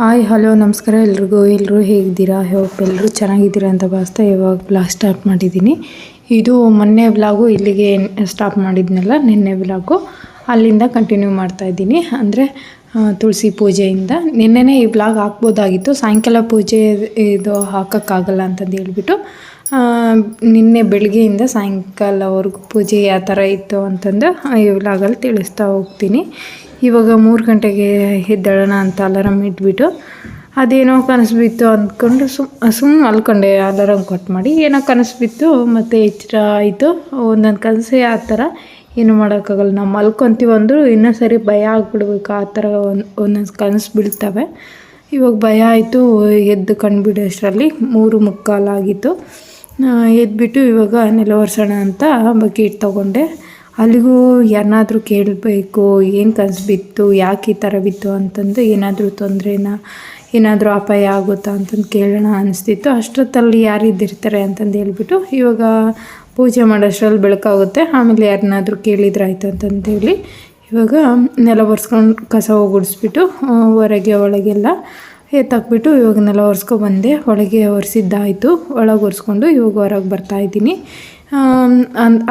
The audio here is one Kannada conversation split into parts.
ಹಾಯ್, ಹಲೋ, ನಮಸ್ಕಾರ ಎಲ್ರಿಗೂ. ಎಲ್ಲರೂ ಹೇಗಿದ್ದೀರಾ? ಹೋಪ್ ಎಲ್ಲರೂ ಚೆನ್ನಾಗಿದ್ದೀರಾ ಅಂತ ಭಾವಿಸ್ತಾ ಇವಾಗ ಬ್ಲಾಗ್ ಸ್ಟಾರ್ಟ್ ಮಾಡಿದ್ದೀನಿ. ಇದು ಮೊನ್ನೆ ಬ್ಲಾಗು ಇಲ್ಲಿಗೆ ಸ್ಟಾಪ್ ಮಾಡಿದ್ನಲ್ಲ, ನಿನ್ನೆ ಬ್ಲಾಗು ಅಲ್ಲಿಂದ ಕಂಟಿನ್ಯೂ ಮಾಡ್ತಾ ಇದ್ದೀನಿ. ಅಂದರೆ ತುಳಸಿ ಪೂಜೆಯಿಂದ. ನಿನ್ನೆನೇ ಈ ಬ್ಲಾಗ್ ಹಾಕ್ಬೋದಾಗಿತ್ತು. ಸಾಯಂಕಾಲ ಪೂಜೆ ಇದು ಹಾಕೋಕ್ಕಾಗಲ್ಲ ಅಂತಂದು ಹೇಳ್ಬಿಟ್ಟು ನಿನ್ನೆ ಬೆಳಗ್ಗೆಯಿಂದ ಸಾಯಂಕಾಲವರೆಗೂ ಪೂಜೆ ಯಾವ ಥರ ಇತ್ತು ಅಂತಂದು ಈ ವ್ಲಾಗಲ್ಲಿ ತಿಳಿಸ್ತಾ ಹೋಗ್ತೀನಿ. ಇವಾಗ ಮೂರು ಗಂಟೆಗೆ ಎದ್ದೇಳೋಣ ಅಂತ ಅಲಾರಾಮ್ ಇಟ್ಬಿಟ್ಟು ಅದೇನೋ ಕನಸು ಬಿತ್ತು ಅಂದ್ಕೊಂಡು ಸುಮ್ ಸುಮ್ಮನೆ ಅಲ್ಕೊಂಡೆ ಅಲಾರಾಮ್ ಕಟ್ ಮಾಡಿ. ಏನೋ ಕನಸು ಬಿತ್ತು ಮತ್ತು ಎಚ್ಚರ ಆಯಿತು. ಒಂದೊಂದು ಕನಸೇ ಆ ಥರ ಏನು ಮಾಡೋಕ್ಕಾಗಲ್ಲ. ನಾವು ಮಲ್ಕೊತೀವಿ ಅಂದರೂ ಸರಿ ಭಯ ಆಗ್ಬಿಡ್ಬೇಕು. ಆ ಥರ ಒಂದು, ಒಂದೊಂದು ಕನಸು ಬೀಳ್ತವೆ. ಇವಾಗ ಭಯ ಆಯಿತು, ಎದ್ದು ಕಂಡುಬಿಡೋ ಅಷ್ಟರಲ್ಲಿ. ಮೂರು ಮುಕ್ಕಾಲಾಗಿತ್ತು. ಎದ್ಬಿಟ್ಟು ಇವಾಗ ನೆಲ ಒರೆಸೋಣ ಅಂತ ಬಕೆಟ್ ತೊಗೊಂಡೆ. ಅಲ್ಲಿಗೂ ಯಾರನ್ನಾದ್ರೂ ಕೇಳಬೇಕು ಏನು ಕನಸು ಬಿತ್ತು ಯಾಕೆ ಈ ಥರ ಬಿತ್ತು ಅಂತಂದು ಏನಾದರೂ ತೊಂದರೆನಾ ಏನಾದರೂ ಅಪಾಯ ಆಗುತ್ತಾ ಅಂತಂದು ಕೇಳೋಣ ಅನಿಸ್ತಿತ್ತು. ಅಷ್ಟೊತ್ತಲ್ಲಿ ಯಾರು ಇದ್ದಿರ್ತಾರೆ ಅಂತಂದು ಹೇಳ್ಬಿಟ್ಟು ಇವಾಗ ಪೂಜೆ ಮಾಡೋಷ್ಟರಲ್ಲಿ ಬೆಳಕಾಗುತ್ತೆ ಆಮೇಲೆ ಯಾರನ್ನಾದರೂ ಕೇಳಿದ್ರೆ ಆಯ್ತು ಅಂತಂದೇಳಿ ಇವಾಗ ನೆಲ ಒರೆಸ್ಕೊಂಡು ಕಸ ಗುಡಿಸ್ಬಿಟ್ಟು ಆ, ಹೊರಗೆ ಒಳಗೆಲ್ಲ ಎತ್ತಾಕ್ಬಿಟ್ಟು ಇವಾಗ ನೆಲ ಬಂದೆ. ಒಳಗೆ ಒರೆಸಿದ್ದಾಯಿತು. ಒಳಗೆ ಒರೆಸ್ಕೊಂಡು ಇವಾಗ ಹೊರಗೆ ಬರ್ತಾಯಿದ್ದೀನಿ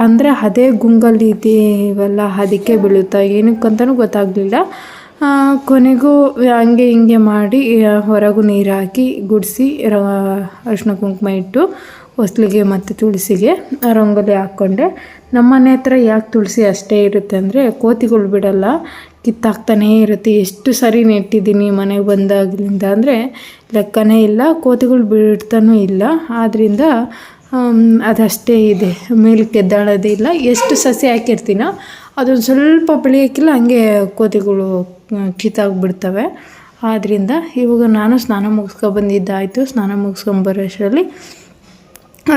ಅಂದರೆ ಅದೇ ಗುಂಗಲ್ಲಿ ಇದೀವಲ್ಲ, ಅದಕ್ಕೆ ಬೀಳುತ್ತಾ, ಏನಕ್ಕಂತನೂ ಗೊತ್ತಾಗಲಿಲ್ಲ. ಕೊನೆಗೂ ಹಂಗೆ ಹಿಂಗೆ ಮಾಡಿ ಹೊರಗೂ ನೀರು ಹಾಕಿ ಗುಡಿಸಿ ಅರಿಶಿನ ಕುಂಕುಮ ಇಟ್ಟು, ಹೊಸ್ಲಿಗೆ ಮತ್ತು ತುಳಸಿಗೆ ರಂಗೋಲಿ ಹಾಕ್ಕೊಂಡೆ. ನಮ್ಮ ಮನೆ ಹತ್ರ ಯಾಕೆ ತುಳಸಿ ಅಷ್ಟೇ ಇರುತ್ತೆ ಅಂದರೆ, ಕೋತಿಗಳು ಬಿಡಲ್ಲ, ಕಿತ್ತಾಕ್ತಾನೇ ಇರುತ್ತೆ. ಎಷ್ಟು ಸರಿ ನೆಟ್ಟಿದ್ದೀನಿ ಮನೆಗೆ ಬಂದಾಗಲಿಂದ ಅಂದರೆ, ಲೆಕ್ಕನೇ ಇಲ್ಲ, ಕೋತಿಗಳು ಬಿಡ್ತಾನೂ ಇಲ್ಲ. ಆದ್ದರಿಂದ ಅದಷ್ಟೇ ಇದೆ. ಮೇಲಕ್ಕೆ ಎದ್ದಾಳೋದೇ ಇಲ್ಲ. ಎಷ್ಟು ಸಸಿ ಹಾಕಿರ್ತೀನೋ ಅದೊಂದು ಸ್ವಲ್ಪ ಬೆಳೆಯೋಕ್ಕಿಲ್ಲ, ಹಂಗೆ ಕೋತಿಗಳು ಕಿತ್ತಾಗ್ಬಿಡ್ತವೆ. ಆದ್ದರಿಂದ ಇವಾಗ ನಾನು ಸ್ನಾನ ಮುಗಿಸ್ಕೊಬಂದಿದ್ದಾಯಿತು ಸ್ನಾನ ಸ್ನಾನ ಮುಗಿಸ್ಕೊಂಬರೋಷ್ಟರಲ್ಲಿ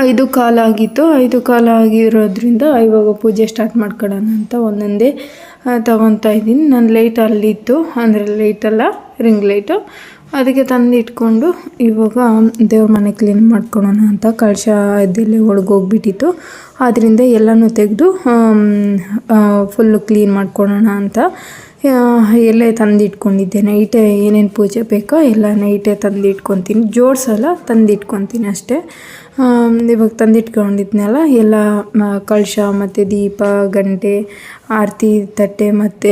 ಐದು ಕಾಲ ಆಗಿತ್ತು. ಐದು ಕಾಲ ಆಗಿರೋದ್ರಿಂದ ಇವಾಗ ಪೂಜೆ ಸ್ಟಾರ್ಟ್ ಮಾಡ್ಕೊಳ್ಳೋಣ ಅಂತ ಒಂದೊಂದೇ ತಗೊತಾ ಇದ್ದೀನಿ. ನಾನು ಲೈಟ್ ಅಲ್ಲಿತ್ತು. ಅಂದರೆ ಲೈಟಲ್ಲ ರಿಂಗ್ ಲೈಟು ಅದಕ್ಕೆ ತಂದು ಇಟ್ಕೊಂಡು ಇವಾಗ ದೇವ್ರ ಮನೆ ಕ್ಲೀನ್ ಮಾಡ್ಕೊಳ್ಳೋಣ ಅಂತ ಕಳಶ ಇದೆಲ್ಲ ಒಳಗೋಗ್ಬಿಟ್ಟಿತ್ತು. ಆದ್ದರಿಂದ ಎಲ್ಲನೂ ತೆಗೆದು ಫುಲ್ಲು ಕ್ಲೀನ್ ಮಾಡ್ಕೊಳ್ಳೋಣ ಅಂತ ಎಲ್ಲ ತಂದು ಇಟ್ಕೊಂಡಿದ್ದೆ ನೈಟೇ ಏನೇನು ಪೂಜೆ ಬೇಕೋ ಎಲ್ಲ ನೈಟೇ ತಂದು ಇಟ್ಕೊತೀನಿ ಜೋಡಿಸಲ್ಲ ತಂದು ಇಟ್ಕೊತೀನಿ ಅಷ್ಟೇ. ಇವಾಗ ತಂದಿಟ್ಕೊಂಡಿದ್ನಲ್ಲ, ಎಲ್ಲ ಕಳಶ ಮತ್ತು ದೀಪ, ಗಂಟೆ, ಆರತಿ, ತಟ್ಟೆ ಮತ್ತು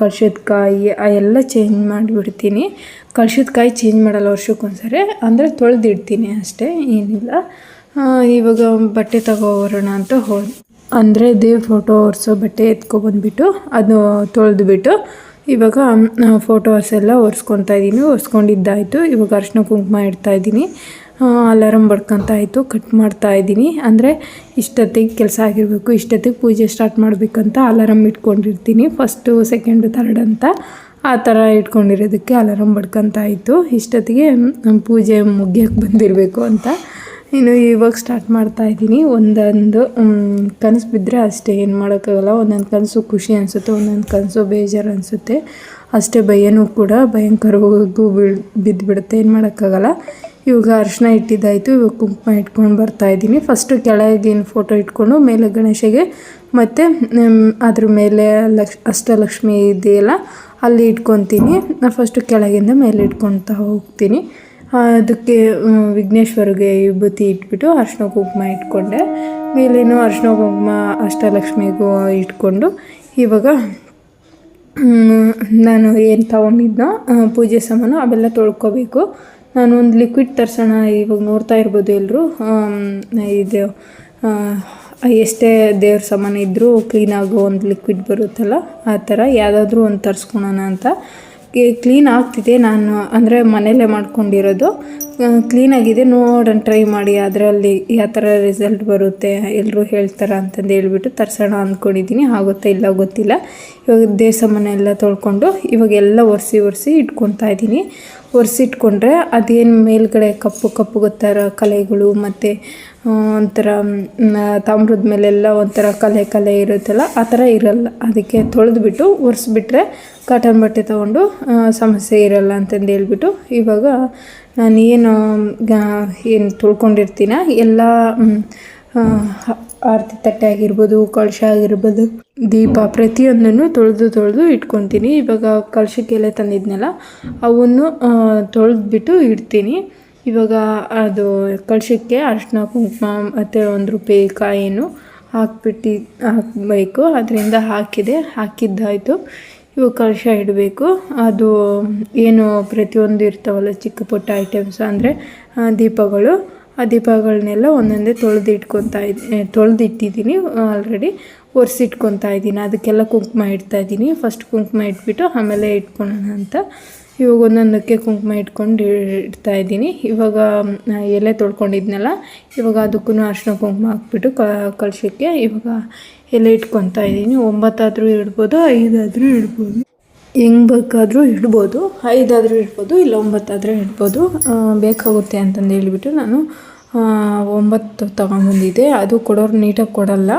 ಕಳಶದ ಕಾಯಿ ಎಲ್ಲ ಚೇಂಜ್ ಮಾಡಿಬಿಡ್ತೀನಿ. ಕಳಶದ ಕಾಯಿ ಚೇಂಜ್ ಮಾಡಲ್ಲ ವರ್ಷಕ್ಕೊಂದ್ಸರಿ, ಅಂದರೆ ತೊಳೆದಿಡ್ತೀನಿ ಅಷ್ಟೇ, ಏನಿಲ್ಲ. ಇವಾಗ ಬಟ್ಟೆ ತಗೋಬರೋಣ ಅಂತ ಹೋ, ಅಂದರೆ ದೇವ್ರ ಫೋಟೋ ಒರೆಸೋ ಬಟ್ಟೆ ಎತ್ಕೊಬಂದ್ಬಿಟ್ಟು, ಅದು ತೊಳೆದುಬಿಟ್ಟು, ಇವಾಗ ಫೋಟೋಸ್ ಎಲ್ಲ ಒರೆಸ್ಕೊತಾ ಇದ್ದೀನಿ ಒರೆಸ್ಕೊಂಡಿದ್ದಾಯಿತು. ಇವಾಗ ಅರ್ಶಿನ ಕುಂಕುಮ ಇಡ್ತಾ ಇದ್ದೀನಿ ಅಲಾರಮ್ ಬಡ್ಕೊತಾ ಇತ್ತು ಕಟ್ ಮಾಡ್ತಾ ಇದ್ದೀನಿ. ಅಂದರೆ ಇಷ್ಟೊತ್ತಿಗೆ ಕೆಲಸ ಆಗಿರಬೇಕು, ಇಷ್ಟೊತ್ತಿಗೆ ಪೂಜೆ ಸ್ಟಾರ್ಟ್ ಮಾಡಬೇಕಂತ ಅಲಾರಮ್ ಇಟ್ಕೊಂಡಿರ್ತೀನಿ. ಫಸ್ಟು ಸೆಕೆಂಡು ಥರ್ಡ್ ಅಂತ ಆ ಥರ ಇಟ್ಕೊಂಡಿರೋದಕ್ಕೆ ಅಲಾರಮ್ ಬಡ್ಕೊತಾ ಇತ್ತು ಇಷ್ಟೊತ್ತಿಗೆ ಪೂಜೆ ಮುಗಿಯೋಕ್ಕೆ ಬಂದಿರಬೇಕು ಅಂತ. ಇನ್ನು ಇವಾಗ ಸ್ಟಾರ್ಟ್ ಮಾಡ್ತಾ ಇದ್ದೀನಿ. ಒಂದೊಂದು ಕನಸು ಬಿದ್ದರೆ ಅಷ್ಟೇ, ಏನು ಮಾಡೋಕ್ಕಾಗಲ್ಲ. ಒಂದೊಂದು ಕನಸು ಖುಷಿ ಅನಿಸುತ್ತೆ, ಒಂದೊಂದು ಕನಸು ಬೇಜಾರು ಅನಿಸುತ್ತೆ. ಅಷ್ಟೇ ಭಯನೂ ಕೂಡ, ಭಯಂಕರವಾಗೂ ಬಿಳ್ ಬಿದ್ದುಬಿಡುತ್ತೆ ಏನು ಮಾಡೋಕ್ಕಾಗಲ್ಲ. ಇವಾಗ ಅರಿಶಿನ ಇಟ್ಟಿದ್ದಾಯಿತು, ಇವಾಗ ಕುಂಕುಮ ಇಟ್ಕೊಂಡು ಬರ್ತಾ ಇದ್ದೀನಿ. ಫಸ್ಟು ಕೆಳಗಿನ ಫೋಟೋ ಇಟ್ಕೊಂಡು, ಮೇಲೆ ಗಣೇಶಗೆ, ಮತ್ತು ಅದ್ರ ಮೇಲೆ ಲಕ್ಷ, ಅಷ್ಟಲಕ್ಷ್ಮಿ ಇದೆಯಲ್ಲ, ಅಲ್ಲಿ ಇಟ್ಕೊತೀನಿ. ಫಸ್ಟು ಕೆಳಗಿಂದ ಮೇಲೆ ಇಟ್ಕೊತಾ ಹೋಗ್ತೀನಿ. ಅದಕ್ಕೆ ವಿಘ್ನೇಶ್ವರಿಗೆ ವಿಭೂತಿ ಇಟ್ಬಿಟ್ಟು ಅರ್ಶಿನ ಕುಂಕುಮ ಇಟ್ಕೊಂಡೆ. ಮೇಲೇನು ಅರ್ಶಿನ ಕುಂಕುಮ, ಅಷ್ಟಲಕ್ಷ್ಮಿಗೂ ಇಟ್ಕೊಂಡು, ಇವಾಗ ನಾನು ಏನು ತೊಗೊಂಡಿದ್ದೋ ಪೂಜೆ ಸಾಮಾನು ಅವೆಲ್ಲ ತೊಳ್ಕೊಬೇಕು. ನಾನು ಒಂದು ಲಿಕ್ವಿಡ್ ತರ್ಸೋಣ, ಇವಾಗ ನೋಡ್ತಾ ಇರ್ಬೋದು ಎಲ್ಲರೂ ಇದು ಎಷ್ಟೇ ದೇವ್ರ ಸಾಮಾನು ಇದ್ದರೂ ಕ್ಲೀನಾಗೋ ಒಂದು ಲಿಕ್ವಿಡ್ ಬರುತ್ತಲ್ಲ, ಆ ಥರ ಯಾವುದಾದ್ರೂ ಒಂದು ತರಿಸ್ಕೊಳೋಣ ಅಂತ. ಕ್ಲೀನ್ ಆಗ್ತಿದೆ. ನಾನು ಅಂದರೆ ಮನೆಯಲ್ಲೇ ಮಾಡ್ಕೊಂಡಿರೋದು. ಕ್ಲೀನಾಗಿದೆ ನೋಡೋಣ ಟ್ರೈ ಮಾಡಿ. ಅದರಲ್ಲಿ ಯಾವ ಥರ ರಿಸಲ್ಟ್ ಬರುತ್ತೆ ಎಲ್ಲರೂ ಹೇಳ್ತಾರೆ ಅಂತಂದು ಹೇಳ್ಬಿಟ್ಟು ತರ್ಸೋಣ ಅಂದ್ಕೊಂಡಿದ್ದೀನಿ ಆಗುತ್ತಾ ಇಲ್ಲ ಗೊತ್ತಿಲ್ಲ. ಇವಾಗ ದೇವಸ ಮನೆಯೆಲ್ಲ ತೊಳ್ಕೊಂಡು ಇವಾಗ ಎಲ್ಲ ಒರೆಸಿ ಒರೆಸಿ ಇಟ್ಕೊತಾ ಇದ್ದೀನಿ ಒರೆಸಿಟ್ಕೊಂಡ್ರೆ ಅದೇನು ಮೇಲ್ಗಡೆ ಕಪ್ಪು ಕಪ್ಪು ಗೊತ್ತಾರ ಕಲೆಗಳು ಮತ್ತು ಒಂಥರ ತಾಮ್ರದ ಮೇಲೆಲ್ಲ ಒಂಥರ ಕಲೆ ಕಲೆ ಇರುತ್ತಲ್ಲ, ಆ ಥರ ಇರಲ್ಲ. ಅದಕ್ಕೆ ತೊಳೆದ್ಬಿಟ್ಟು, ಒರೆಸ್ಬಿಟ್ರೆ ಕಾಟನ್ ಬಟ್ಟೆ ತೊಗೊಂಡು ಸಮಸ್ಯೆ ಇರಲ್ಲ ಅಂತಂದು ಹೇಳ್ಬಿಟ್ಟು, ಇವಾಗ ನಾನು ಏನು ಏನು ತೊಳ್ಕೊಂಡಿರ್ತೀನ, ಎಲ್ಲ ಆರತಿ ತಟ್ಟೆ ಆಗಿರ್ಬೋದು, ಕಳಶ ಆಗಿರ್ಬೋದು, ದೀಪ ಪ್ರತಿಯೊಂದನ್ನು ತೊಳೆದು ತೊಳೆದು ಇಟ್ಕೊತೀನಿ. ಇವಾಗ ಕಳಶಕ್ಕೆಲ್ಲ ತಂದಿದ್ನಲ್ಲ, ಅವನ್ನು ತೊಳೆದ್ಬಿಟ್ಟು ಇಡ್ತೀನಿ. ಇವಾಗ ಅದು ಕಳಶಕ್ಕೆ ಅರಿಶಿನ ಕುಂಕುಮ, ಮತ್ತು ಒಂದು ರೂಪಾಯಿ ಕಾಯಿನು ಹಾಕ್ಬಿಟ್ಟು, ಹಾಕಬೇಕು. ಅದರಿಂದ ಹಾಕಿದೆ. ಹಾಕಿದ್ದಾಯಿತು. ಇವಾಗ ಕಳಶ ಇಡಬೇಕು. ಅದು ಏನು ಪ್ರತಿಯೊಂದು ಇರ್ತಾವಲ್ಲ ಚಿಕ್ಕ ಪುಟ್ಟ ಐಟಮ್ಸ್ ಅಂದರೆ ದೀಪಗಳು. ಆ ದೀಪಗಳನ್ನೆಲ್ಲ ಒಂದೊಂದೇ ತೊಳೆದು ಇಟ್ಕೊತಾ ಇದ್ದೀನಿ ತೊಳೆದು ಇಟ್ಟಿದ್ದೀನಿ ಆಲ್ರೆಡಿ ಒರೆಸಿಟ್ಕೊತಾ ಇದ್ದೀನಿ. ಅದಕ್ಕೆಲ್ಲ ಕುಂಕುಮ ಇಡ್ತಾ ಇದ್ದೀನಿ. ಫಸ್ಟ್ ಕುಂಕುಮ ಇಟ್ಬಿಟ್ಟು ಆಮೇಲೆ ಇಟ್ಕೊಳ್ಳೋಣ ಅಂತ. ಇವಾಗ ಒಂದೊಂದಕ್ಕೆ ಕುಂಕುಮ ಇಟ್ಕೊಂಡು ಇಡ್ತಾ ಇದ್ದೀನಿ. ಇವಾಗ ಎಲೆ ತೊಳ್ಕೊಂಡಿದ್ನಲ್ಲ, ಇವಾಗ ಅದಕ್ಕೂ ಅರಿಶಿನ ಕುಂಕುಮ ಹಾಕ್ಬಿಟ್ಟು ಕಲಶಕ್ಕೆ ಇವಾಗ ಎಲೆ ಇಟ್ಕೊತಾ ಇದ್ದೀನಿ. ಒಂಬತ್ತಾದರೂ ಇಡ್ಬೋದು, ಐದಾದರೂ ಇಡ್ಬೋದು. ಹೆಂಗೆ ಬೇಕಾದರೂ ಇಡ್ಬೋದು, ಐದಾದರೂ ಇಡ್ಬೋದು, ಇಲ್ಲ ಒಂಬತ್ತಾದರೂ ಇಡ್ಬೋದು. ಬೇಕಾಗುತ್ತೆ ಅಂತಂದು ಹೇಳಿಬಿಟ್ಟು ನಾನು ಒಂಬತ್ತು ತಗೊಂಡ್ಬಂದಿದ್ದೆ. ಅದು ಕೊಡೋರು ನೀಟಾಗಿ ಕೊಡಲ್ಲ.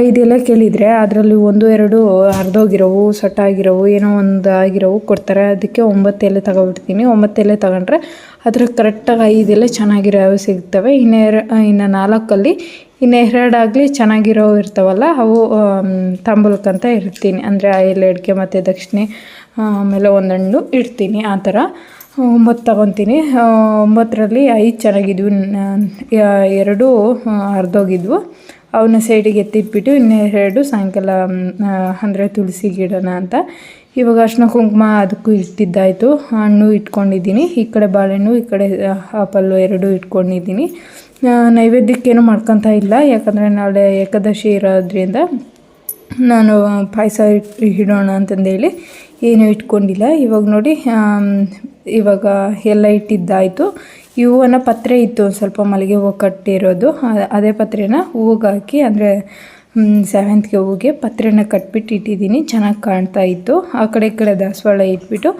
ಐದೆಲ್ಲ ಕೇಳಿದರೆ ಅದರಲ್ಲಿ ಒಂದು, ಎರಡು ಹರಿದೋಗಿರೋವು, ಸೊಟ್ಟಾಗಿರೋವು, ಏನೋ ಒಂದು ಆಗಿರೋವು ಕೊಡ್ತಾರೆ. ಅದಕ್ಕೆ ಒಂಬತ್ತು ಎಲೆ ತಗೊಬಿಡ್ತೀನಿ ಒಂಬತ್ತು ಎಲೆ ತಗೊಂಡ್ರೆ ಅದರ ಕರೆಕ್ಟಾಗಿ ಐದೆಲೆ ಚೆನ್ನಾಗಿರೋವು ಸಿಗ್ತವೆ. ಇನ್ನು ಇನ್ನು ನಾಲ್ಕಲ್ಲಿ ಇನ್ನು ಎರಡಾಗಲಿ ಚೆನ್ನಾಗಿರೋವು ಇರ್ತಾವಲ್ಲ, ಅವು ತಾಂಬೂಲಕ್ಕಂತ ಇರ್ತೀನಿ. ಅಂದರೆ ಆ ಎಲೆ ಅಡಿಕೆ ಮತ್ತು ದಕ್ಷಿಣೆ ಆಮೇಲೆ ಒಂದಣ್ಣು ಇಡ್ತೀನಿ ಆ ಥರ. ಒಂಬತ್ತು ತಗೊತೀನಿ. ಒಂಬತ್ತರಲ್ಲಿ ಐದು ಚೆನ್ನಾಗಿದ್ವು. ಎರಡು ಹರಿದೋಗಿದ್ವು. ಅವನ್ನ ಸೈಡಿಗೆ ಎತ್ತಿಟ್ಬಿಟ್ಟು ಇನ್ನೆರಡು ಸಾಯಂಕಾಲ ಅಂದರೆ ತುಳಸಿ ಗಿಡನ ಅಂತ. ಇವಾಗ ಅರ್ಶಿನ ಕುಂಕುಮ ಅದಕ್ಕೂ ಇಟ್ಟಿದ್ದಾಯಿತು. ಹಣ್ಣು ಇಟ್ಕೊಂಡಿದ್ದೀನಿ. ಈ ಕಡೆ ಬಾಳೆಹಣ್ಣು, ಈ ಕಡೆ ಆಪಲ್ಲು ಎರಡೂ ಇಟ್ಕೊಂಡಿದ್ದೀನಿ. ನೈವೇದ್ಯಕ್ಕೇನು ಮಾಡ್ಕೊತ ಇಲ್ಲ. ಯಾಕಂದರೆ ನಾಳೆ ಏಕಾದಶಿ ಇರೋದ್ರಿಂದ ನಾನು ಪಾಯಸ ಇಡೋಣ ಅಂತಂದೇಳಿ ಏನೂ ಇಟ್ಕೊಂಡಿಲ್ಲ. ಇವಾಗ ನೋಡಿ ಇವಾಗ ಎಲ್ಲ ಇಟ್ಟಿದ್ದಾಯಿತು. ಹೂವನ್ನ ಪತ್ರೆ ಇತ್ತು ಸ್ವಲ್ಪ ಮಲ್ಲಿಗೆ ಹೂವು ಕಟ್ಟಿರೋದು. ಅದೇ ಪತ್ರೆನ ಹೂವಿಗೆ ಹಾಕಿ ಅಂದರೆ ಸೆವೆಂತ್ಗೆ ಹೂವಿಗೆ ಪತ್ರೆನ ಕಟ್ಬಿಟ್ಟು ಇಟ್ಟಿದ್ದೀನಿ. ಚೆನ್ನಾಗಿ ಕಾಣ್ತಾ ಇತ್ತು. ಆ ಕಡೆ ಈ ಕಡೆ ದಾಸವಾಳ ಇಟ್ಬಿಟ್ಟು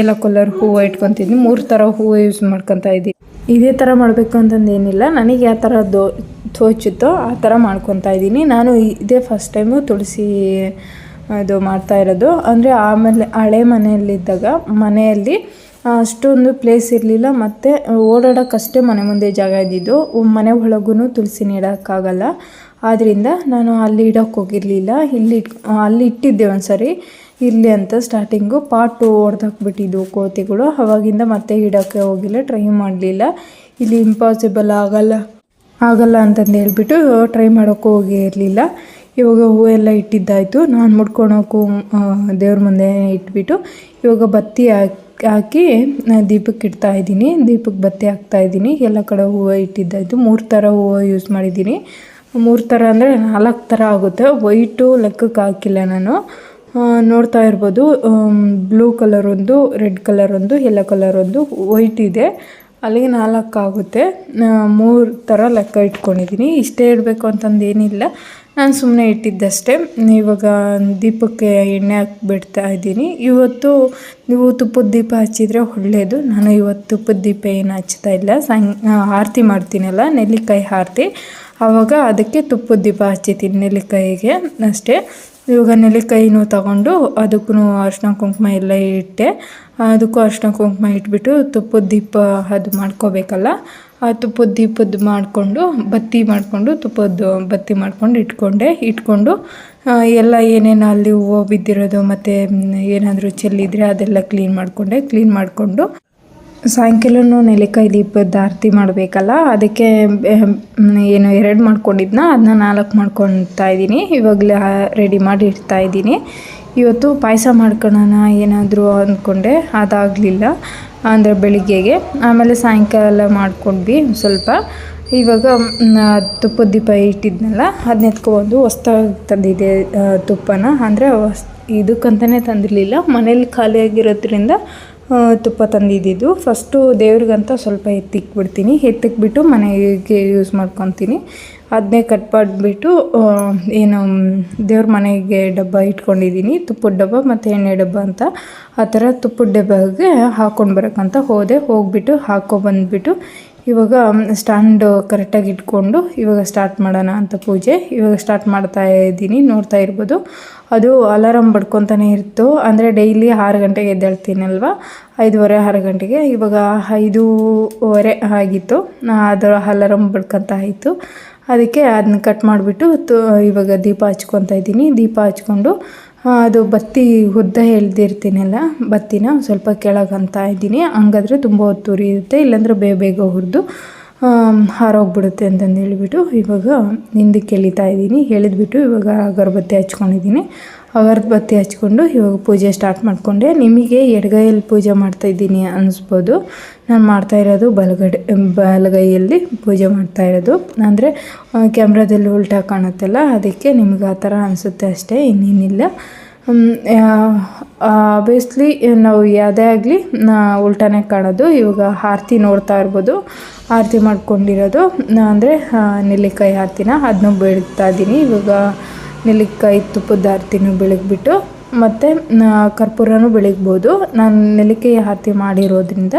ಎಲ್ಲ ಕಲರ್ ಹೂವು ಇಟ್ಕೊತಿದ್ದೀನಿ ಮೂರು ಥರ ಹೂವು ಯೂಸ್ ಮಾಡ್ಕೊತಾ ಇದ್ದೀನಿ ಇದೇ ಥರ ಮಾಡಬೇಕು ಅಂತಂದು ಏನಿಲ್ಲ. ನನಗೆ ಯಾವ ಥರ ದೋ ತೋಚುತ್ತೋ ಆ ಥರ ಮಾಡ್ಕೊತಾ ಇದ್ದೀನಿ. ನಾನು ಇದೇ ಫಸ್ಟ್ ಟೈಮು ತುಳಸಿ, ಇದು ಮಾಡ್ತಾ ಇರೋದು. ಅಂದರೆ ಆಮೇಲೆ ಹಳೆ ಮನೆಯಲ್ಲಿದ್ದಾಗ ಮನೆಯಲ್ಲಿ ಅಷ್ಟೊಂದು ಪ್ಲೇಸ್ ಇರಲಿಲ್ಲ. ಮತ್ತು ಓಡಾಡೋಕ್ಕಷ್ಟೇ ಮನೆ ಮುಂದೆ ಜಾಗ ಇದ್ದಿದ್ದು. ಮನೆ ಒಳಗೂ ತುಳಸಿ ನೀಡೋಕ್ಕಾಗಲ್ಲ. ಆದ್ದರಿಂದ ನಾನು ಅಲ್ಲಿ ಇಡೋಕ್ಕೆ ಹೋಗಿರಲಿಲ್ಲ. ಇಲ್ಲಿ ಅಲ್ಲಿ ಇಟ್ಟಿದ್ದೆ ಒಂದು ಸರಿ ಇರಲಿ ಅಂತ ಸ್ಟಾರ್ಟಿಂಗು ಪಾಟು ಹೊಡೆದಾಕ್ಬಿಟ್ಟಿದ್ದು ಕೋತಿಗಳು. ಅವಾಗಿಂದ ಮತ್ತೆ ಇಡೋಕ್ಕೆ ಹೋಗಿಲ್ಲ. ಟ್ರೈ ಮಾಡಲಿಲ್ಲ. ಇಲ್ಲಿ ಇಂಪಾಸಿಬಲ್ ಆಗಲ್ಲ. ಆಗಲ್ಲ ಅಂತಂದು ಹೇಳ್ಬಿಟ್ಟು ಟ್ರೈ ಮಾಡೋಕ್ಕೂ ಹೋಗಿರಲಿಲ್ಲ ಇವಾಗ ಎಲ್ಲ ಇಟ್ಟಿದ್ದಾಯಿತು. ನಾನು ಮುಡ್ಕೊಳೋಕ್ಕೂ ದೇವ್ರ ಮುಂದೆ ಇಟ್ಬಿಟ್ಟು ಇವಾಗ ಬತ್ತಿ ಹಾಕಿ ಹಾಕಿ ದೀಪಕ್ಕೆ ಇಡ್ತಾ ಇದ್ದೀನಿ. ದೀಪಕ್ಕೆ ಬತ್ತಿ ಹಾಕ್ತಾ ಇದ್ದೀನಿ. ಎಲ್ಲ ಕಡೆ ಹೂವು ಇಟ್ಟಿದ್ದಾಯಿತು. ಮೂರು ಥರ ಹೂವು ಯೂಸ್ ಮಾಡಿದ್ದೀನಿ. ಮೂರು ಥರ ಅಂದರೆ ನಾಲ್ಕು ಥರ ಆಗುತ್ತೆ. ವೈಟು ಲೆಕ್ಕಕ್ಕೆ ಹಾಕಿಲ್ಲ ನಾನು. ನೋಡ್ತಾ ಇರ್ಬೋದು. ಬ್ಲೂ ಕಲರ್ ಒಂದು ರೆಡ್ ಕಲರ್ ಒಂದು ಯೆಲ್ಲೋ ಕಲರ್ ಒಂದು ವೈಟ್ ಇದೆ. ಅಲ್ಲಿಗೆ ನಾಲ್ಕು ಆಗುತ್ತೆ. ಮೂರು ಥರ ಲೆಕ್ಕ ಇಟ್ಕೊಂಡಿದ್ದೀನಿ. ಇಷ್ಟೇ ಇಡಬೇಕು ಅಂತಂದು ಏನಿಲ್ಲ ನಾನು ಸುಮ್ಮನೆ ಇಟ್ಟಿದ್ದಷ್ಟೇ. ಇವಾಗ ದೀಪಕ್ಕೆ ಎಣ್ಣೆ ಹಾಕ್ಬಿಡ್ತಾ ಇದ್ದೀನಿ. ಇವತ್ತು ನೀವು ತುಪ್ಪದ ದೀಪ ಹಚ್ಚಿದರೆ ಒಳ್ಳೆಯದು ನಾನು ಇವತ್ತು ತುಪ್ಪದ ದೀಪ ಏನು ಹಚ್ತಾ ಇಲ್ಲ. ಸಾಯಂ ಆರತಿ ಮಾಡ್ತೀನಲ್ಲ, ನೆಲ್ಲಿಕಾಯಿ ಆರತಿ. ಆವಾಗ ಅದಕ್ಕೆ ತುಪ್ಪದ ದೀಪ ಹಚ್ಚಿತೀನಿ ನೆಲ್ಲಿಕಾಯಿಗೆ ಅಷ್ಟೇ. ಇವಾಗ ಕೈನೂ ತಗೊಂಡು ಅದಕ್ಕೂ ಅರ್ಶಿನ ಕುಂಕುಮ ಎಲ್ಲ ಇಟ್ಟೆ. ಅದಕ್ಕೂ ಅರ್ಶಿನ ಕುಂಕುಮ ಇಟ್ಬಿಟ್ಟು ತುಪ್ಪದ ದೀಪ ಅದು ಮಾಡ್ಕೋಬೇಕಲ್ಲ, ಆ ತುಪ್ಪದ ದೀಪದ್ದು ಮಾಡಿಕೊಂಡು, ಬತ್ತಿ ಮಾಡಿಕೊಂಡು, ತುಪ್ಪದ್ದು ಬತ್ತಿ ಮಾಡ್ಕೊಂಡು ಇಟ್ಕೊಂಡೆ. ಇಟ್ಕೊಂಡು ಎಲ್ಲ ಏನೇನು ಅಲ್ಲಿ ಹೂವು ಬಿದ್ದಿರೋದು ಮತ್ತು ಏನಾದರೂ ಚೆಲ್ಲಿದ್ರೆ ಅದೆಲ್ಲ ಕ್ಲೀನ್ ಮಾಡಿಕೊಂಡೆ. ಕ್ಲೀನ್ ಮಾಡಿಕೊಂಡು ಸಾಯಂಕಾಲನೂ ನೆಲೆಕಾಯಿ ದೀಪದ ಆರತಿ ಮಾಡಬೇಕಲ್ಲ, ಅದಕ್ಕೆ ಏನು ಎರಡು ಮಾಡ್ಕೊಂಡಿದ್ನ ಅದನ್ನ ನಾಲ್ಕು ಮಾಡ್ಕೊತಾ ಇದ್ದೀನಿ. ಇವಾಗಲೇ ರೆಡಿ ಮಾಡಿ ಇಡ್ತಾ ಇದ್ದೀನಿ. ಇವತ್ತು ಪಾಯಸ ಮಾಡ್ಕೊಳ್ಳೋಣ ಏನಾದರೂ ಅಂದ್ಕೊಂಡೆ ಅದಾಗಲಿಲ್ಲ. ಅಂದರೆ ಬೆಳಿಗ್ಗೆಗೆ. ಆಮೇಲೆ ಸಾಯಂಕಾಲ ಮಾಡ್ಕೊಂಡ್ವಿ ಸ್ವಲ್ಪ. ಇವಾಗ ತುಪ್ಪದ ದೀಪ ಇಟ್ಟಿದ್ನಲ್ಲ ಅದನ್ನ ಎತ್ಕೊಬಂದು ಹೊಸ್ದಾಗಿ ತಂದಿದೆ ತುಪ್ಪನ. ಅಂದರೆ ಹೊಸ್ ಇದಕ್ಕಂತಲೇ ತಂದಿರಲಿಲ್ಲ. ಮನೇಲಿ ಖಾಲಿಯಾಗಿರೋದ್ರಿಂದ ತುಪ್ಪ ತಂದಿದ್ದಿದ್ದು. ಫಸ್ಟು ದೇವ್ರಿಗಂತ ಸ್ವಲ್ಪ ಎತ್ತಿಕ್ಬಿಡ್ತೀನಿ. ಎತ್ತಿಕ್ಬಿಟ್ಟು ಮನೆಗೆ ಯೂಸ್ ಮಾಡ್ಕೊತೀನಿ. ಅದನ್ನೇ ಕಟ್ ಮಾಡಿಬಿಟ್ಟು ಏನು, ದೇವ್ರ ಮನೆಗೆ ಡಬ್ಬ ಇಟ್ಕೊಂಡಿದ್ದೀನಿ. ತುಪ್ಪದ ಡಬ್ಬ ಮತ್ತು ಎಣ್ಣೆ ಡಬ್ಬ ಅಂತ. ಆ ಥರ ತುಪ್ಪದ ಡಬ್ಬಗೆ ಹಾಕ್ಕೊಂಡು ಬರೋಕ್ಕಂತ ಹೋದೆ. ಹೋಗ್ಬಿಟ್ಟು ಹಾಕ್ಕೊಬಂದ್ಬಿಟ್ಟು ಇವಾಗ ಸ್ಟ್ಯಾಂಡ್ ಕರೆಕ್ಟಾಗಿ ಇಟ್ಕೊಂಡು ಇವಾಗ ಸ್ಟಾರ್ಟ್ ಮಾಡೋಣ ಅಂತ ಪೂಜೆ. ಇವಾಗ ಸ್ಟಾರ್ಟ್ ಮಾಡ್ತಾ ಇದ್ದೀನಿ, ನೋಡ್ತಾ ಇರ್ಬೋದು. ಅದು ಅಲಾರಮ್ ಬಡ್ಕೊತಾನೆ ಇತ್ತು. ಅಂದರೆ ಡೈಲಿ ಆರು ಗಂಟೆಗೆ ಎದ್ದೇಳ್ತೀನಲ್ವ? ಐದುವರೆ, ಆರು ಗಂಟೆಗೆ. ಇವಾಗ ಐದೂವರೆ ಆಗಿತ್ತು. ಅದರ ಅಲಾರಮ್ ಬಡ್ಕೊತಾ ಇತ್ತು. ಅದಕ್ಕೆ ಅದನ್ನ ಕಟ್ ಮಾಡಿಬಿಟ್ಟು ತು, ಇವಾಗ ದೀಪ ಹಚ್ಕೊತಾ ಇದ್ದೀನಿ. ದೀಪ ಹಚ್ಕೊಂಡು ಅದು ಬತ್ತಿ ಉದ್ದ ಎಳ್ದಿರ್ತೀನಲ್ಲ ಬತ್ತಿನ ಸ್ವಲ್ಪ ಕೆಳಗೆ ಅಂತ ಇದ್ದೀನಿ. ಹಂಗಾದ್ರೆ ತುಂಬ ಹೊತ್ತು ಉರಿಯುತ್ತೆ, ಇಲ್ಲಾಂದರೆ ಬೇಗ ಬೇಗ ಹುರಿದು ಹಾರೋಗ್ಬಿಡುತ್ತೆ ಅಂತಂದು ಹೇಳಿಬಿಟ್ಟು ಇವಾಗ ಹಿಂದಕ್ಕೆ ಎಳಿತಾ ಇದ್ದೀನಿ. ಎಳೆದ್ಬಿಟ್ಟು ಇವಾಗ ಅಗರಬತ್ತಿ ಹಚ್ಕೊಂಡಿದ್ದೀನಿ. ಅಗರಬತ್ತಿ ಹಚ್ಕೊಂಡು ಇವಾಗ ಪೂಜೆ ಸ್ಟಾರ್ಟ್ ಮಾಡಿಕೊಂಡೆ ನಿಮಗೆ ಎಡಗೈಯಲ್ಲಿ ಪೂಜೆ ಮಾಡ್ತಾಯಿದ್ದೀನಿ ಅನಿಸ್ಬೋದು. ನಾನು ಮಾಡ್ತಾ ಇರೋದು ಬಲಗಡೆ ಬಲಗೈಯಲ್ಲಿ ಪೂಜೆ ಮಾಡ್ತಾ ಇರೋದು. ಅಂದರೆ ಕ್ಯಾಮ್ರಾದಲ್ಲಿ ಉಲ್ಟಾ ಕಾಣುತ್ತಲ್ಲ, ಅದಕ್ಕೆ ನಿಮ್ಗೆ ಆ ಥರ ಅನಿಸುತ್ತೆ ಅಷ್ಟೇ, ಇನ್ನೇನಿಲ್ಲ. ಆಬ್ವಿಯಸ್ಲಿ ನಾವು ಯಾವುದೇ ಆಗಲಿ ಉಲ್ಟಾನೇ ಕಾಣೋದು. ಇವಾಗ ಆರತಿ ನೋಡ್ತಾ ಇರ್ಬೋದು. ಆರತಿ ಮಾಡ್ಕೊಂಡಿರೋದು, ಅಂದರೆ ನೆಲ್ಲಿಕಾಯಿ ಆರತಿನ. ಅದನ್ನ ಬೆಳಗ್ತಾ ಇದ್ದೀನಿ. ಇವಾಗ ನೆಲ್ಲಿಕಾಯಿ ತುಪ್ಪದ ಆರತಿನೂ ಬೆಳಗ್ಬಿಟ್ಟು ಮತ್ತು ಕರ್ಪೂರನೂ ಬೆಳಗ್ಬೋದು. ನಾನು ನೆಲ್ಲಿಕಾಯಿ ಆರತಿ ಮಾಡಿರೋದ್ರಿಂದ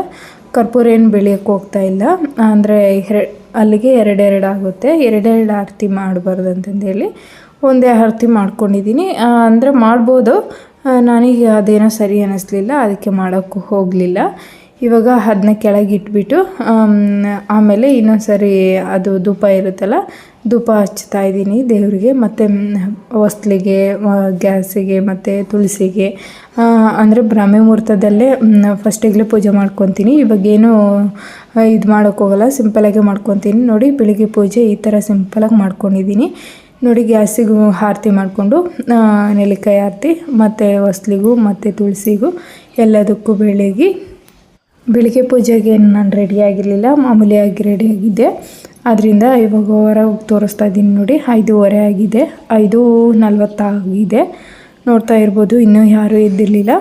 ಕರ್ಪೂರ ಏನು ಬೆಳೆಯೋಕ್ಕೆ ಹೋಗ್ತಾ ಇಲ್ಲ. ಅಂದರೆ ಅಲ್ಲಿಗೆ ಎರಡೆರಡು ಆಗುತ್ತೆ. ಎರಡೆರಡು ಆರತಿ ಮಾಡಬಾರ್ದು ಅಂತಂದೇಳಿ ಒಂದೇ ಆರತಿ ಮಾಡ್ಕೊಂಡಿದ್ದೀನಿ ಅಂದರೆ ಮಾಡ್ಬೋದು. ನನಗೆ ಅದೇನೋ ಸರಿ ಅನ್ನಿಸ್ಲಿಲ್ಲ ಅದಕ್ಕೆ ಮಾಡೋಕ್ಕೂ ಹೋಗಲಿಲ್ಲ. ಇವಾಗ ಅದನ್ನ ಕೆಳಗೆ ಇಟ್ಬಿಟ್ಟು ಆಮ್, ಆಮೇಲೆ ಇನ್ನೊಂದು ಸರಿ ಅದು ಧೂಪ ಇರುತ್ತಲ್ಲ ಧೂಪ ಹಚ್ತಾ ಇದ್ದೀನಿ ದೇವರಿಗೆ. ಮತ್ತು ಹೊಸ್ಲಿಗೆ ಗ್ಯಾಸಿಗೆ ಮತ್ತು ತುಳಸಿಗೆ ಅಂದರೆ ಬ್ರಾಹ್ಮಿ ಮುಹೂರ್ತದಲ್ಲೇ ಫಸ್ಟಿಗೆ ಪೂಜೆ ಮಾಡ್ಕೊತೀನಿ. ಇವಾಗೇನು ಇದು ಮಾಡೋಕ್ಕೋಗಲ್ಲ ಸಿಂಪಲಾಗೆ ಮಾಡ್ಕೊತೀನಿ. ನೋಡಿ ಬೆಳಿಗ್ಗೆ ಪೂಜೆ ಈ ಥರ ಸಿಂಪಲಾಗಿ ಮಾಡ್ಕೊಂಡಿದ್ದೀನಿ. ನೋಡಿ ಗ್ಯಾಸಿಗೂ ಆರತಿ ಮಾಡಿಕೊಂಡು ನೆಲ್ಲಿಕಾಯಿ ಆರತಿ ಮತ್ತು ಹೊಸ್ಲಿಗೂ ಮತ್ತು ತುಳಸಿಗೂ ಎಲ್ಲದಕ್ಕೂ ಬೆಳಗಿ ಬೆಳಿಗ್ಗೆ ಪೂಜೆಗೆ ನಾನು ರೆಡಿ ಆಗಿರಲಿಲ್ಲ ಮಾಮೂಲಿಯಾಗಿ ರೆಡಿಯಾಗಿದ್ದೆ ಆದ್ದರಿಂದ ಇವಾಗ ಹೊರಗೆ ತೋರಿಸ್ತಾ ಇದ್ದೀನಿ ನೋಡಿ, ಐದೂವರೆ ಆಗಿದೆ ಐದು ನಲ್ವತ್ತಾಗಿದೆ ನೋಡ್ತಾ ಇರ್ಬೋದು, ಇನ್ನೂ ಯಾರೂ ಇದ್ದಿರಲಿಲ್ಲ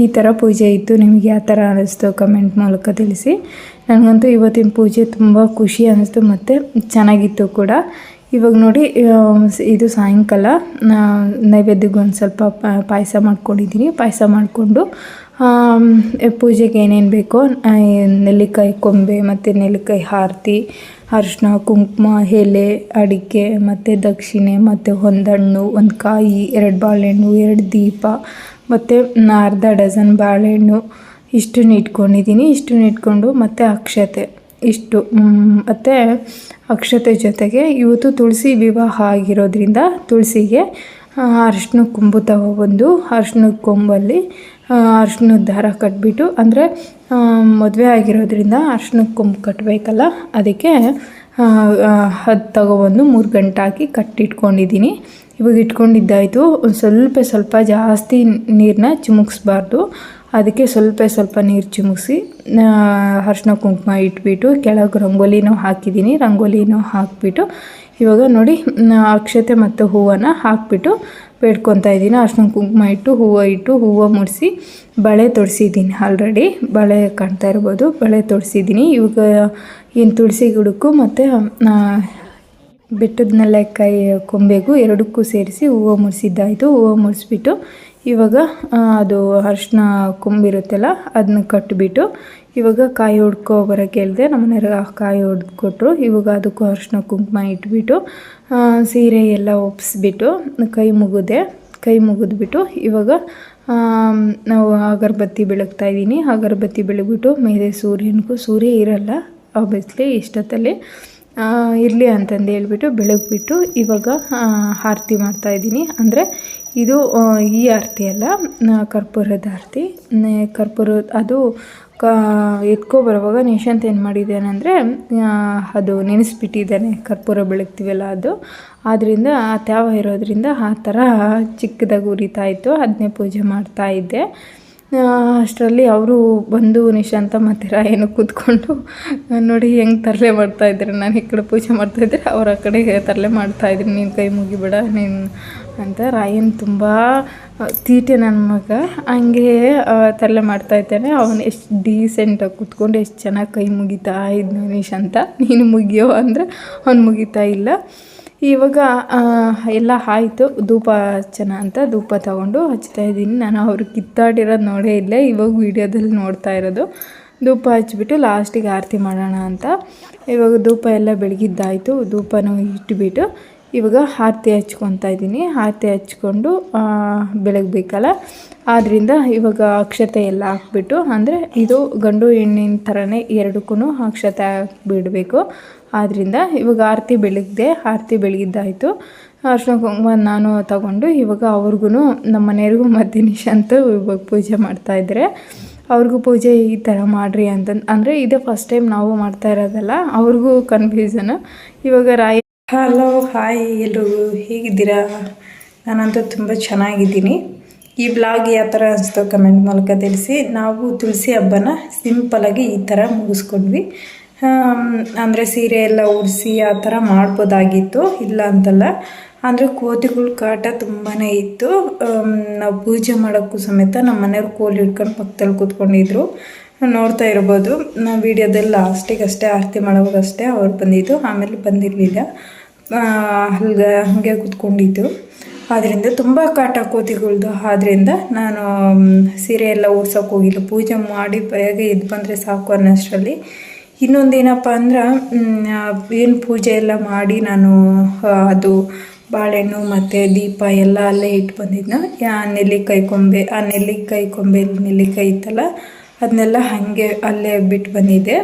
ಈ ಥರ ಪೂಜೆ ಇತ್ತು. ನಿಮಗೆ ಯಾವ ಥರ ಅನ್ನಿಸ್ತು ಕಮೆಂಟ್ ಮೂಲಕ ತಿಳಿಸಿ. ನನಗಂತೂ ಇವತ್ತಿನ ಪೂಜೆ ತುಂಬ ಖುಷಿ ಅನ್ನಿಸ್ತು ಮತ್ತು ಚೆನ್ನಾಗಿತ್ತು ಕೂಡ. ಇವಾಗ ನೋಡಿ ಇದು ಸಾಯಂಕಾಲ. ನೈವೇದ್ಯಕ್ಕೆ ಒಂದು ಸ್ವಲ್ಪ ಪಾಯಸ ಮಾಡ್ಕೊಂಡಿದ್ದೀನಿ. ಪಾಯಸ ಮಾಡಿಕೊಂಡು ಪೂಜೆಗೆ ಏನೇನು ಬೇಕೋ ನೆಲ್ಲಿಕಾಯಿ ಕೊಂಬೆ ಮತ್ತು ನೆಲ್ಲಿಕಾಯಿ ಆರತಿ ಅರಿಶಿನ ಕುಂಕುಮ, ಎಲೆ, ಅಡಿಕೆ ಮತ್ತು ದಕ್ಷಿಣೆ ಮತ್ತು ಒಂದು ಒಂದು ಕಾಯಿ, ಎರಡು ಬಾಳೆಹಣ್ಣು, ಎರಡು ದೀಪ ಮತ್ತು ಅರ್ಧ ಡಜನ್ ಬಾಳೆಹಣ್ಣು. ಇಷ್ಟನ್ನು ಇಟ್ಕೊಂಡಿದ್ದೀನಿ ಇಷ್ಟನ್ನು ಇಟ್ಕೊಂಡು ಮತ್ತು ಅಕ್ಷತೆ, ಇಷ್ಟು. ಮತ್ತು ಅಕ್ಷತೆ ಜೊತೆಗೆ ಇವತ್ತು ತುಳಸಿ ವಿವಾಹ ಆಗಿರೋದ್ರಿಂದ ತುಳಸಿಗೆ ಅರಿಶಿನ ಕೊಂಬು ತಗೊಬಂದು ಅರಿಶಿನ ಕೊಂಬಲ್ಲಿ ಅರಿಶಿನದ ದಾರ ಕಟ್ಬಿಟ್ಟು, ಅಂದರೆ ಮದುವೆ ಆಗಿರೋದ್ರಿಂದ ಅರ್ಶಿನದ ಕೊಂಬು ಕಟ್ಟಬೇಕಲ್ಲ ಅದಕ್ಕೆ ಅದು ತಗೊಬಂದು ಮೂರು ಗಂಟೆ ಹಾಕಿ ಕಟ್ಟಿಟ್ಕೊಂಡಿದ್ದೀನಿ. ಇವಾಗ ಇಟ್ಕೊಂಡಿದ್ದಾಯಿತು. ಒಂದು ಸ್ವಲ್ಪ ಸ್ವಲ್ಪ ಜಾಸ್ತಿ ನೀರನ್ನ ಚಿಮುಕ್ಸ್ಬಾರ್ದು. ಅದಕ್ಕೆ ಸ್ವಲ್ಪ ಸ್ವಲ್ಪ ನೀರು ಚಿಮುಕ್ಸಿ ಅರ್ಶಿನ ಕುಂಕುಮ ಇಟ್ಬಿಟ್ಟು, ಕೆಳಗೆ ರಂಗೋಲಿನೂ ಹಾಕಿದ್ದೀನಿ. ರಂಗೋಲಿನೂ ಹಾಕಿಬಿಟ್ಟು, ಇವಾಗ ನೋಡಿ ಅಕ್ಷತೆ ಮತ್ತು ಹೂವನ್ನು ಹಾಕಿಬಿಟ್ಟು ಬೇಡ್ಕೊತಾ ಇದ್ದೀನಿ. ಅರ್ಶಿನ ಕುಂಕುಮ ಇಟ್ಟು, ಹೂವು ಇಟ್ಟು, ಹೂವು ಮುಡಿಸಿ ಬಳೆ ತೊಡಿಸಿದ್ದೀನಿ ಆಲ್ರೆಡಿ ಬಳೆ ಕಾಣ್ತಾ ಇರ್ಬೋದು, ಬಳೆ ತೊಡಿಸಿದ್ದೀನಿ. ಇವಾಗ ಏನು ತುಳಸಿ ಗಿಡಕ್ಕೂ ಮತ್ತು ಬೆಟ್ಟದ ನೆಲ್ಲೆಕಾಯಿ ಕೊಂಬೆಗೂ ಎರಡಕ್ಕೂ ಸೇರಿಸಿ ಹೂವು ಮುಡಿಸಿದ್ದಾಯಿತು. ಹೂವು ಮುಡಿಸ್ಬಿಟ್ಟು ಇವಾಗ ಆ, ಅದು ಅರಿಶಿನ ಕುಂಬಿರುತ್ತಲ್ಲ ಅದನ್ನ ಕಟ್ಟಿಬಿಟ್ಟು ಇವಾಗ ಕಾಯಿ ಹೊಡ್ಕೊ ಬರೋಕ್ಕೆ ಹೇಳಿದೆ ನಮ್ಮ ಮನೆಯವ್ರಿಗೆ ಆ ಕಾಯಿ ಹೊಡ್ದು ಇವಾಗ ಅದಕ್ಕೂ ಅರಿಶಿನ ಕುಂಕುಮ ಇಟ್ಬಿಟ್ಟು ಆ, ಸೀರೆ ಎಲ್ಲ ಒಪ್ಪಿಸ್ಬಿಟ್ಟು ಕೈ ಮುಗಿದೆ ಕೈ ಮುಗಿದ್ಬಿಟ್ಟು ಇವಾಗ ನಾವು ಅಗರಬತ್ತಿ ಬೆಳಗ್ತಾ ಇದ್ದೀನಿ. ಅಗರಬತ್ತಿ ಬೆಳಗ್ಬಿಟ್ಟು ಮೇಲೆ ಸೂರ್ಯನಿಗೂ ಸೂರ್ಯ ಇರಲ್ಲ ಆಬ್ವಿಯಸ್ಲಿ ಇಷ್ಟೊತ್ತಲ್ಲಿ. ಇರಲಿ ಅಂತಂದು ಹೇಳ್ಬಿಟ್ಟು ಬೆಳಗ್ಬಿಟ್ಟು ಇವಾಗ ಆರತಿ ಮಾಡ್ತಾಯಿದ್ದೀನಿ ಅಂದರೆ ಇದು ಈ ಆರತಿ ಅಲ್ಲ ಕರ್ಪೂರದ ಆರತಿ. ಕರ್ಪೂರ, ಅದು ಕ, ಎತ್ಕೊ ಬರುವಾಗ ನಿಶಾಂತ್ ಏನು ಮಾಡಿದ್ದಾನೆ ಅಂದರೆ ಅದು ನೆನೆಸ್ಬಿಟ್ಟಿದ್ದಾನೆ. ಕರ್ಪೂರ ಬೆಳಗ್ತೀವಲ್ಲ ಅದು. ಆದ್ದರಿಂದ ಆ ತ್ಯಾವ ಇರೋದ್ರಿಂದ ಆ ಥರ ಚಿಕ್ಕದಾಗಿ ಉರಿತಾ ಇತ್ತು. ಅದನ್ನೇ ಪೂಜೆ ಮಾಡ್ತಾ ಇದ್ದೆ. ಅಷ್ಟರಲ್ಲಿ ಅವರು ಬಂದು ನಿಶಾಂತ ಮತ್ತೆ ರಾಯನು ಕೂತ್ಕೊಂಡು ನೋಡಿ ಹೆಂಗೆ ತರಲೆ ಮಾಡ್ತಾ ಇದ್ದಾರೆ. ನಾನು ಈ ಕಡೆ ಪೂಜೆ ಮಾಡ್ತಾಯಿದ್ರೆ ಅವ್ರ ಆ ಕಡೆ ತರಲೆ ಮಾಡ್ತಾಯಿದ್ರು ನೀನು ಕೈ ಮುಗಿಬೇಡ, ನೀನು ಅಂತ ರಾಯನ್ ತುಂಬ ತೀಟೆ ನನ್ನ ಮಗ. ಹಂಗೆ ತರಲೆ ಮಾಡ್ತಾ ಇದ್ದಾನೆ. ಅವನು ಎಷ್ಟು ಡೀಸೆಂಟಾಗಿ ಕೂತ್ಕೊಂಡು ಎಷ್ಟು ಚೆನ್ನಾಗಿ ಕೈ ಮುಗಿತಾ ಇದ್ನು ನಿಶಾಂತ. ನೀನು ಮುಗಿಯೋ ಅಂದರೆ ಅವ್ನು ಮುಗಿತಾ ಇಲ್ಲ. ಇವಾಗ ಎಲ್ಲ ಆಯಿತು. ಧೂಪ ಹಚ್ಚೋಣ ಅಂತ ಧೂಪ ತಗೊಂಡು ಹಚ್ತಾ ಇದ್ದೀನಿ. ನಾನು ಅವ್ರು ಕಿತ್ತಾಡಿರೋದು ನೋಡೇ ಇಲ್ಲ, ಇವಾಗ ವೀಡಿಯೋದಲ್ಲಿ ನೋಡ್ತಾ ಇರೋದು. ಧೂಪ ಹಚ್ಬಿಟ್ಟು ಲಾಸ್ಟಿಗೆ ಆರತಿ ಮಾಡೋಣ ಅಂತ. ಇವಾಗ ಧೂಪ ಎಲ್ಲ ಬೆಳಗಿದ್ದಾಯಿತು. ಧೂಪನೂ ಇಟ್ಬಿಟ್ಟು ಇವಾಗ ಆರತಿ ಹಚ್ಕೊತಾ ಇದ್ದೀನಿ. ಆರತಿ ಹಚ್ಕೊಂಡು ಬೆಳಗ್ಬೇಕಲ್ಲ ಆದ್ದರಿಂದ ಇವಾಗ ಅಕ್ಷತೆ ಎಲ್ಲ ಹಾಕ್ಬಿಟ್ಟು, ಅಂದರೆ ಇದು ಗಂಡು ಹೆಣ್ಣಿನ ಥರನೇ ಎರಡಕ್ಕೂ ಅಕ್ಷತೆ ಹಾಕ್ಬಿಡಬೇಕು ಆದ್ದರಿಂದ ಇವಾಗ ಆರತಿ ಬೆಳಗ್ದೆ, ಆರತಿ ಬೆಳಗಿದ್ದಾಯಿತು. ಅರ್ಶಿನ ಕುಂಕುಮ ನಾನು ತಗೊಂಡು ಇವಾಗ ಅವ್ರಿಗೂ ನಮ್ಮ ಮನೆಯವ್ರಿಗೂ ಮತ್ತು ನಿಶಾಂತು ಇವಾಗ ಪೂಜೆ ಮಾಡ್ತಾಯಿದ್ರೆ ಅವ್ರಿಗೂ ಪೂಜೆ ಈ ಥರ ಮಾಡಿರಿ ಅಂತಂದು ಅಂದರೆ ಇದೇ ಫಸ್ಟ್ ಟೈಮ್ ನಾವು ಮಾಡ್ತಾ ಇರೋದಲ್ಲ, ಅವ್ರಿಗೂ ಕನ್ಫ್ಯೂಸನು ಇವಾಗ ರಾಯ ಹಲೋ ಹಾಯ್ ಎಲ್ರಿಗೂ ಹೇಗಿದ್ದೀರಾ? ನಾನಂತೂ ತುಂಬ ಚೆನ್ನಾಗಿದ್ದೀನಿ. ಈ ಬ್ಲಾಗ್ ಯಾವ ಥರ ಅನಿಸ್ತು ಕಮೆಂಟ್ ಮೂಲಕ ತಿಳಿಸಿ. ನಾವು ತುಳಸಿ ಹಬ್ಬನ ಸಿಂಪಲಾಗಿ ಈ ಥರ ಮುಗಿಸ್ಕೊಂಡ್ವಿ. ಅಂದರೆ ಸೀರೆ ಎಲ್ಲ ಉಡಿಸಿ ಆ ಥರ ಮಾಡ್ಬೋದಾಗಿತ್ತು. ಇಲ್ಲ ಅಂತಲ್ಲ. ಅಂದರೆ ಕೋತಿಗಳ ಕಾಟ ತುಂಬಾ ಇತ್ತು. ನಾವು ಪೂಜೆ ಮಾಡೋಕ್ಕೂ ಸಮೇತ ನಮ್ಮ ಮನೆಯವ್ರು ಕೋಲಿ ಹಿಡ್ಕೊಂಡು ಪಕ್ಕದಲ್ಲಿ ಕೂತ್ಕೊಂಡಿದ್ರು. ನೋಡ್ತಾ ಇರ್ಬೋದು. ನಾವು ವೀಡಿಯೋದಲ್ಲಿ ಲಾಸ್ಟಿಗೆ ಅಷ್ಟೇ ಆರತಿ ಮಾಡೋವಾಗಷ್ಟೇ ಅವ್ರು ಬಂದಿದ್ದು. ಆಮೇಲೆ ಬಂದಿರಲಿಲ್ಲ. ಅಲ್ಲಿಗೆ ಹಾಗೆ ಕೂತ್ಕೊಂಡಿದ್ದು. ಆದ್ದರಿಂದ ತುಂಬ ಕಾಟ ಕೋತಿಗಳ್ದು. ಆದ್ದರಿಂದ ನಾನು ಸೀರೆ ಎಲ್ಲ ಓಡ್ಸೋಕೆ ಹೋಗಿಲ್ಲ. ಪೂಜೆ ಮಾಡಿ ಬೇಗ ಎದ್ದು ಬಂದರೆ ಸಾಕು ಅನ್ನೋಷ್ಟರಲ್ಲಿ. ಇನ್ನೊಂದೇನಪ್ಪ ಅಂದ್ರೆ ಏನು ಪೂಜೆ ಎಲ್ಲ ಮಾಡಿ ನಾನು ಅದು ಬಾಳೆಹಣ್ಣು ಮತ್ತು ದೀಪ ಎಲ್ಲ ಅಲ್ಲೇ ಇಟ್ಟು ಬಂದಿದ್ನ. ಆ ನೆಲ್ಲಿಕಾಯಿ ಕೊಂಬೆ, ಆ ನೆಲ್ಲಿಕಾಯಿ ಕೊಂಬೆ ನೆಲ್ಲಿಕಾಯಿ ಇತ್ತಲ್ಲ ಅದನ್ನೆಲ್ಲ ಹಾಗೆ ಅಲ್ಲೇ ಬಿಟ್ಟು ಬಂದಿದ್ದೆ.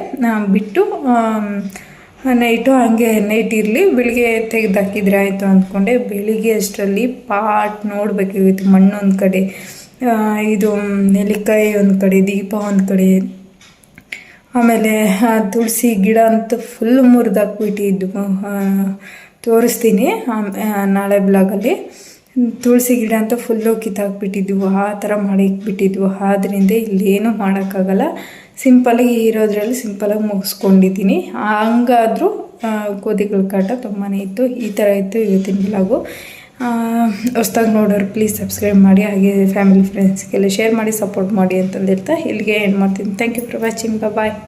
ಬಿಟ್ಟು ನೈಟು ಹಾಗೆ ನೈಟ್ ಇರಲಿ ಬೆಳಿಗ್ಗೆ ತೆಗೆದು ಹಾಕಿದ್ರೆ ಆಯಿತು ಅಂದ್ಕೊಂಡೆ. ಬೆಳಿಗ್ಗೆ ಅಷ್ಟರಲ್ಲಿ ಪಾಟ್ ನೋಡಬೇಕಾಗಿತ್ತು ಮಣ್ಣು ಒಂದು ಕಡೆ ಇದು ನೆಲ್ಲಿಕಾಯಿ ಒಂದು ಕಡೆ, ದೀಪ ಒಂದು ಕಡೆ. ಆಮೇಲೆ ತುಳಸಿ ಗಿಡ ಅಂತೂ ಫುಲ್ ಮುರಿದಾಕ್ಬಿಟ್ಟಿದ್ದು ತೋರಿಸ್ತೀನಿ ನಾಳೆ ಬ್ಲಾಗಲ್ಲಿ ತುಳಸಿ ಗಿಡ ಅಂತ ಫುಲ್ಲು ಕಿತ್ತಾಕ್ಬಿಟ್ಟಿದ್ವು ಆ ಥರ ಮಾಡಿ ಇಟ್ಬಿಟ್ಟಿದ್ವು ಆದ್ದರಿಂದ ಇಲ್ಲೇನು ಮಾಡೋಕ್ಕಾಗಲ್ಲ. ಸಿಂಪಲಾಗಿ ಇರೋದ್ರಲ್ಲಿ ಸಿಂಪಲಾಗಿ ಮುಗಿಸ್ಕೊಂಡಿದ್ದೀನಿ. ಹಂಗಾದರೂ ಗೋಧಿಗಳ ಕಾಟ ತುಂಬಾ ಇತ್ತು. ಈ ಥರ ಇತ್ತು ಇವತ್ತಿನ ಬ್ಲಾಗು ಹೊಸ್ದಾಗಿ ನೋಡೋರು ಪ್ಲೀಸ್ ಸಬ್ಸ್ಕ್ರೈಬ್ ಮಾಡಿ, ಹಾಗೆ ಫ್ಯಾಮಿಲಿ ಫ್ರೆಂಡ್ಸ್ಗೆಲ್ಲ ಶೇರ್ ಮಾಡಿ ಸಪೋರ್ಟ್ ಮಾಡಿ ಅಂತಂದಿರ್ತಾ ಇಲ್ಲಿಗೆ ಏನು ಮಾಡ್ತೀನಿ. Thank you for watching bye